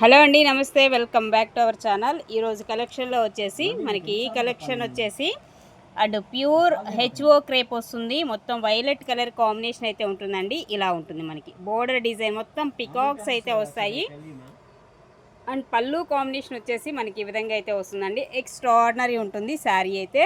Hello అండి నమస్తే. Welcome back to our channel. ఈరోజు కలెక్షన్లో వచ్చేసి మనకి ఈ కలెక్షన్ వచ్చేసి అండ్ ప్యూర్ హెచ్ఓ క్రేప్ వస్తుంది. మొత్తం వైలెట్ కలర్ కాంబినేషన్ అయితే ఉంటుందండి. ఇలా ఉంటుంది మనకి. బోర్డర్ డిజైన్ మొత్తం పికాక్స్ అయితే వస్తాయి. అండ్ పళ్ళు కాంబినేషన్ వచ్చేసి మనకి ఈ విధంగా అయితే వస్తుందండి. ఎక్స్ట్రాడినరీ ఉంటుంది. శారీ అయితే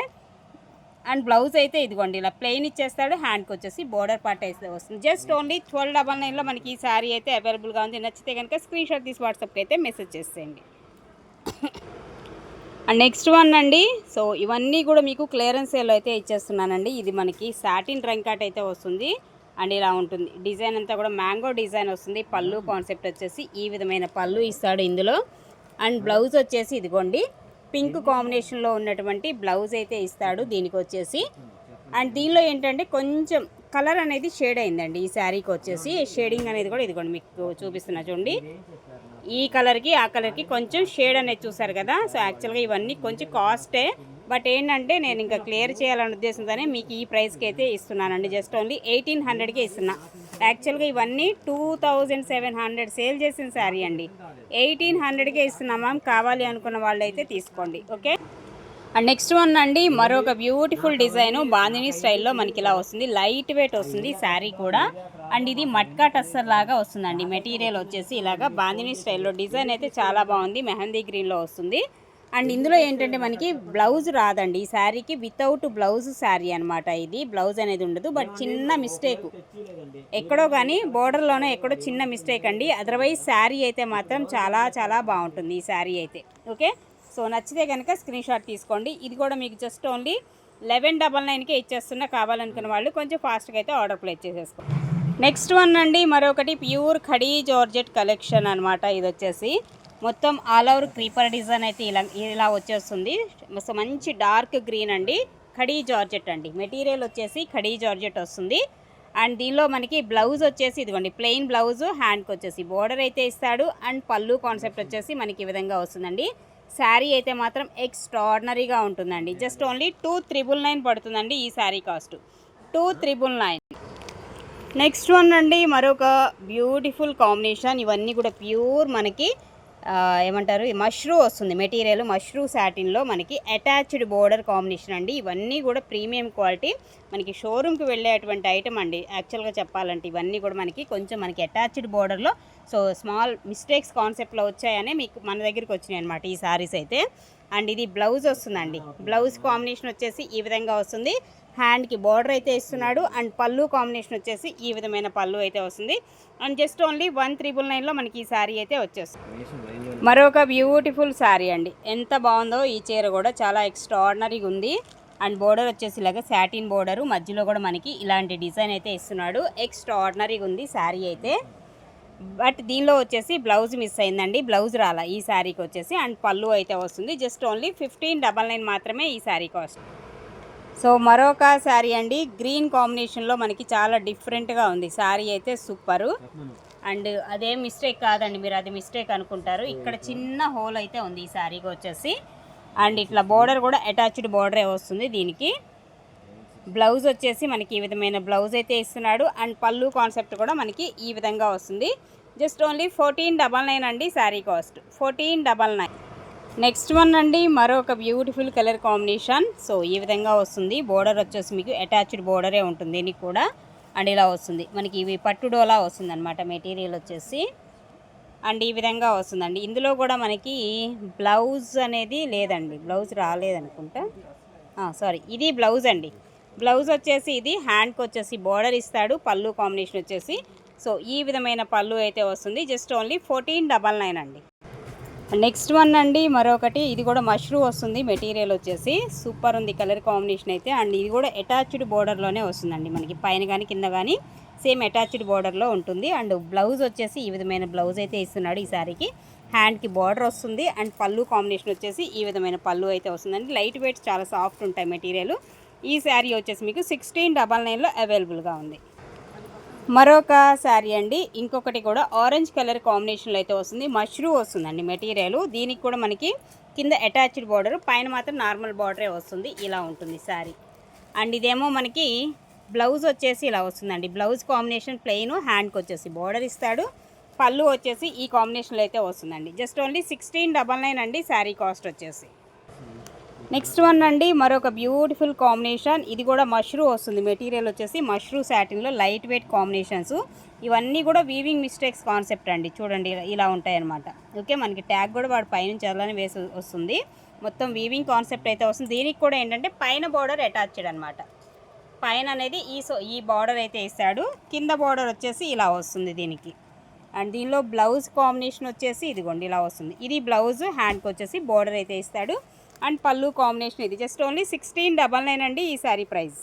అండ్ బ్లౌజ్ అయితే ఇదిగోండి ఇలా ప్లెయిన్ ఇచ్చేస్తాడు హ్యాండ్కి వచ్చేసి బోర్డర్ పార్ట్ అయితే వస్తుంది. జస్ట్ ఓన్లీ ట్వెల్వ్ డబల్ నైన్లో మనకి ఈ శారీ అయితే అవైలబుల్గా ఉంది. నచ్చితే కనుక స్క్రీన్ షాట్ తీసి వాట్సాప్కి అయితే మెసేజ్ చేసేయండి. అండ్ నెక్స్ట్ వన్ అండి సో ఇవన్నీ కూడా మీకు క్లియరెన్స్ సేల్ అయితే ఇచ్చేస్తున్నానండి. ఇది మనకి సాటిన్ రంకాట్ అయితే వస్తుంది. అండ్ ఇలా ఉంటుంది. డిజైన్ అంతా కూడా మ్యాంగో డిజైన్ వస్తుంది. పళ్ళు కాన్సెప్ట్ వచ్చేసి ఈ విధమైన పళ్ళు ఇస్తాడు ఇందులో. అండ్ బ్లౌజ్ వచ్చేసి ఇదిగోండి పింక్ కాంబినేషన్లో ఉన్నటువంటి బ్లౌజ్ అయితే ఇస్తాడు దీనికి వచ్చేసి. అండ్ దీనిలో ఏంటంటే కొంచెం కలర్ అనేది షేడ్ అయిందండి ఈ శారీకి వచ్చేసి. షేడింగ్ అనేది కూడా ఇదిగోండి మీకు చూపిస్తున్నా చూడండి. ఈ కలర్కి ఆ కలర్కి కొంచెం షేడ్ అనేది చూసారు కదా. సో యాక్చువల్గా ఇవన్నీ కొంచెం కాస్టే బట్ ఏంటంటే నేను ఇంకా క్లియర్ చేయాలనే ఉద్దేశంతోనే మీకు ఈ ప్రైస్కి అయితే ఇస్తున్నానండి. జస్ట్ ఓన్లీ ఎయిటీన్ హండ్రెడ్కే ఇస్తున్నా. యాక్చువల్గా ఇవన్నీ two thousand seven hundred sale చేసిన శారీ అండి. ఎయిటీన్ హండ్రెడ్కే ఇస్తున్నాం మ్యామ్. కావాలి అనుకున్న వాళ్ళు అయితే తీసుకోండి. ఓకే? అండ్ నెక్స్ట్ వన్ అండి మరొక బ్యూటిఫుల్ డిజైన్ బాందిని స్టైల్లో మనకి ఇలా వస్తుంది. లైట్ వెయిట్ వస్తుంది శారీ కూడా. అండ్ ఇది మట్కా టస్సర్ లాగా వస్తుందండి. మెటీరియల్ వచ్చేసి ఇలాగా బాందిని స్టైల్లో డిజైన్ అయితే చాలా బాగుంది. మెహందీ గ్రీన్లో వస్తుంది. అండ్ ఇందులో ఏంటంటే మనకి బ్లౌజ్ రాదండి. ఈ శారీకి వితౌట్ బ్లౌజ్ శారీ అనమాట ఇది. బ్లౌజ్ అనేది ఉండదు. బట్ చిన్న మిస్టేక్. ఎక్కడో కానీ బోర్డర్లోనే ఎక్కడో చిన్న మిస్టేక్ అండి. అదర్వైజ్ శారీ అయితే మాత్రం చాలా చాలా బాగుంటుంది ఈ శారీ అయితే. ఓకే? సో నచ్చితే కనుక స్క్రీన్ షాట్ తీసుకోండి. ఇది కూడా మీకు జస్ట్ ఓన్లీ లెవెన్ డబల్ నైన్కే ఇచ్చేస్తున్నా. కావాలనుకున్న వాళ్ళు కొంచెం ఫాస్ట్గా అయితే ఆర్డర్ ప్లేస్ చేసేసుకోండి నెక్స్ట్ వన్ అండి. మరొకటి ప్యూర్ ఖడీ జార్జెట్ కలెక్షన్ అనమాట ఇది వచ్చేసి మొత్తం ఆల్ ఓవర్ క్రీపర్ డిజైన్ అయితే ఇలా ఇలా వచ్చేస్తుంది. సో మంచి డార్క్ గ్రీన్ అండి. ఖడీ జార్జెట్ అండి. మెటీరియల్ వచ్చేసి ఖడీ జార్జెట్ వస్తుంది. అండ్ దీనిలో మనకి బ్లౌజ్ వచ్చేసి ఇదిగోండి ప్లెయిన్ బ్లౌజ్ హ్యాండ్కి వచ్చేసి బోర్డర్ అయితే ఇస్తాడు. అండ్ పళ్ళు కాన్సెప్ట్ వచ్చేసి మనకి ఈ విధంగా వస్తుందండి. శారీ అయితే మాత్రం ఎక్స్ట్రాడినరీగా ఉంటుందండి. Just only two triple nine పడుతుందండి ఈ sari cost two triple nine next one అండి మరొక బ్యూటిఫుల్ కాంబినేషన్ ఇవన్నీ కూడా ప్యూర్ మనకి ఏమంటారు? మష్రూ వస్తుంది. మెటీరియల్ మష్రూ సాటిన్లో మనకి అటాచ్డ్ బోర్డర్ కాంబినేషన్ అండి. ఇవన్నీ కూడా ప్రీమియం క్వాలిటీ మనకి షోరూమ్కి వెళ్ళేటువంటి ఐటమ్ అండి. యాక్చువల్గా చెప్పాలంటే ఇవన్నీ కూడా మనకి కొంచెం మనకి అటాచ్డ్ బోర్డర్లో సో స్మాల్ మిస్టేక్స్ కాన్సెప్ట్లో వచ్చాయనే మీకు మన దగ్గరికి వచ్చినాయి అనమాట ఈ సారీస్ అయితే. అండ్ ఇది బ్లౌజ్ వస్తుందండి. బ్లౌజ్ కాంబినేషన్ వచ్చేసి ఈ విధంగా వస్తుంది. హ్యాండ్కి బార్డర్ అయితే ఇస్తున్నాడు. అండ్ పళ్ళు కాంబినేషన్ వచ్చేసి ఈ విధమైన పళ్ళు అయితే వస్తుంది. And just only one triple నైన్లో మనకి ఈ శారీ అయితే వచ్చేస్తుంది. మరొక బ్యూటిఫుల్ శారీ అండి. ఎంత బాగుందో ఈ చీర కూడా చాలా ఎక్స్ట్రాడినరీగా ఉంది. అండ్ బోర్డర్ వచ్చేసి ఇలాగ సాటిన్ బోర్డరు. మధ్యలో కూడా మనకి ఇలాంటి డిజైన్ అయితే ఇస్తున్నాడు. ఎక్స్ట్రాడినరీగా ఉంది శారీ అయితే. బట్ దీనిలో వచ్చేసి బ్లౌజ్ మిస్ అయిందండి. బ్లౌజ్ రాలా ఈ శారీకి వచ్చేసి. అండ్ పళ్ళు అయితే వస్తుంది. Just only fifteen double nine మాత్రమే ఈ శారీ కాస్ట్. సో మరొక శారీ అండి గ్రీన్ కాంబినేషన్లో మనకి చాలా డిఫరెంట్గా ఉంది. శారీ అయితే సూపరు. అండ్ అదే మిస్టేక్ కాదండి మీరు అది మిస్టేక్ అనుకుంటారు. ఇక్కడ చిన్న హోల్ అయితే ఉంది ఈ శారీకి వచ్చేసి. అండ్ ఇట్లా బోర్డర్ కూడా అటాచ్డ్ బోర్డరే వస్తుంది దీనికి. బ్లౌజ్ వచ్చేసి మనకి ఈ విధమైన బ్లౌజ్ అయితే ఇస్తున్నాడు. అండ్ పళ్ళు కాన్సెప్ట్ కూడా మనకి ఈ విధంగా వస్తుంది. Just only fourteen double nine అండి sari cost fourteen double nine next one అండి మరొక బ్యూటిఫుల్ కలర్ కాంబినేషన్ సో ఈ విధంగా వస్తుంది. బోర్డర్ వచ్చేసి మీకు అటాచ్డ్ బోర్డరే ఉంటుంది. దీనికి కూడా అండ్ ఇలా వస్తుంది. మనకి ఇవి పట్టుడోలా వస్తుంది అనమాట మెటీరియల్ వచ్చేసి. అండ్ ఈ విధంగా వస్తుందండి. ఇందులో కూడా మనకి బ్లౌజ్ అనేది లేదండి. బ్లౌజ్ రాలేదనుకుంటా. సారీ ఇది బ్లౌజ్ అండి. బ్లౌజ్ వచ్చేసి ఇది హ్యాండ్కి వచ్చేసి బోర్డర్ ఇస్తాడు. పళ్ళు కాంబినేషన్ వచ్చేసి. సో ఈ విధమైన పళ్ళు అయితే వస్తుంది. Just only fourteen double nine అండి. నెక్స్ట్ వన్ అండి మరొకటి. ఇది కూడా మష్రూ వస్తుంది మెటీరియల్ వచ్చేసి. సూపర్ ఉంది కలర్ కాంబినేషన్ అయితే. అండ్ ఇది కూడా అటాచ్డ్ బోర్డర్లోనే వస్తుందండి మనకి. పైన కానీ కింద కానీ సేమ్ అటాచ్డ్ బోర్డర్లో ఉంటుంది. అండ్ బ్లౌజ్ వచ్చేసి ఈ విధమైన బ్లౌజ్ అయితే ఇస్తున్నాడు ఈ శారీకి హ్యాండ్కి బార్డర్ వస్తుంది. అండ్ పళ్ళు కాంబినేషన్ వచ్చేసి ఈ విధమైన పళ్ళు అయితే వస్తుందండి. లైట్ వెయిట్ చాలా సాఫ్ట్ ఉంటాయి మెటీరియల్. ఈ శారీ వచ్చేసి మీకు సిక్స్టీన్ డబల్ నైన్లో అవైలబుల్గా ఉంది. మరొక శారీ అండి. ఇంకొకటి కూడా ఆరెంజ్ కలర్ కాంబినేషన్లో అయితే వస్తుంది. మష్రూ వస్తుందండి మెటీరియల్ దీనికి కూడా మనకి కింద అటాచ్డ్ బార్డర్ పైన మాత్రం నార్మల్ బార్డరే వస్తుంది. ఇలా ఉంటుంది శారీ. అండ్ ఇదేమో మనకి బ్లౌజ్ వచ్చేసి ఇలా వస్తుందండి. బ్లౌజ్ కాంబినేషన్ ప్లెయిన్ హ్యాండ్కి వచ్చేసి బార్డర్ ఇస్తాడు. పళ్ళు వచ్చేసి ఈ కాంబినేషన్లో అయితే వస్తుందండి. Just only sixteen double nine అండి శారీ కాస్ట్ వచ్చేసి. నెక్స్ట్ వన్ అండి మరొక బ్యూటిఫుల్ కాంబినేషన్. ఇది కూడా మష్రూ వస్తుంది. మెటీరియల్ వచ్చేసి మష్రూ శాటిన్లో లైట్ వెయిట్ కాంబినేషన్స్. ఇవన్నీ కూడా వీవింగ్ మిస్టేక్స్ కాన్సెప్ట్ అండి. చూడండి ఇలా- ఇలా ఉంటాయన్నమాట. ఓకే మనకి ట్యాగ్ కూడా వాడు పైనుంచి అలానే వేసి వస్తుంది. మొత్తం వీవింగ్ కాన్సెప్ట్ అయితే వస్తుంది. దీనికి కూడా ఏంటంటే పైన బార్డర్ అటాచ్డ్ అనమాట. పైన అనేది ఈ సో ఈ బార్డర్ అయితే వేస్తాడు కింద బార్డర్ వచ్చేసి ఇలా వస్తుంది దీనికి. అండ్ దీనిలో బ్లౌజ్ కాంబినేషన్ వచ్చేసి ఇదిగోండి ఇలా వస్తుంది. ఇది బ్లౌజ్ హ్యాండ్కి వచ్చేసి బార్డర్ అయితే ఇస్తాడు అండ్ పళ్ళు కాంబినేషన్ ఇది. Just only sixteen double nine అండి ఈ శారీ ప్రైస్.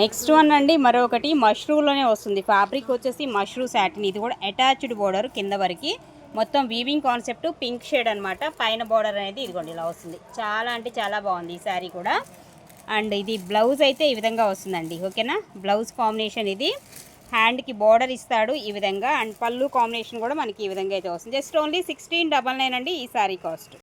నెక్స్ట్ వన్ అండి మరొకటి మష్రూలోనే వస్తుంది. ఫ్యాబ్రిక్ వచ్చేసి మష్రూ సాటిన్ ఇది కూడా అటాచ్డ్ బోర్డర్ కింద వరకు. మొత్తం వీవింగ్ కాన్సెప్ట్ పింక్ షేడ్ అనమాట పైన బోర్డర్ అనేది ఇదిగోండి ఇలా వస్తుంది. చాలా అంటే చాలా బాగుంది ఈ శారీ కూడా. అండ్ ఇది బ్లౌజ్ అయితే ఈ విధంగా వస్తుందండి. ఓకేనా? బ్లౌజ్ కాంబినేషన్ ఇది. హ్యాండ్కి బోర్డర్ ఇస్తాడు ఈ విధంగా. అండ్ పళ్ళు కాంబినేషన్ కూడా మనకి ఈ విధంగా అయితే వస్తుంది. Just only sixteen double nine అండి ఈ శారీ కాస్ట్.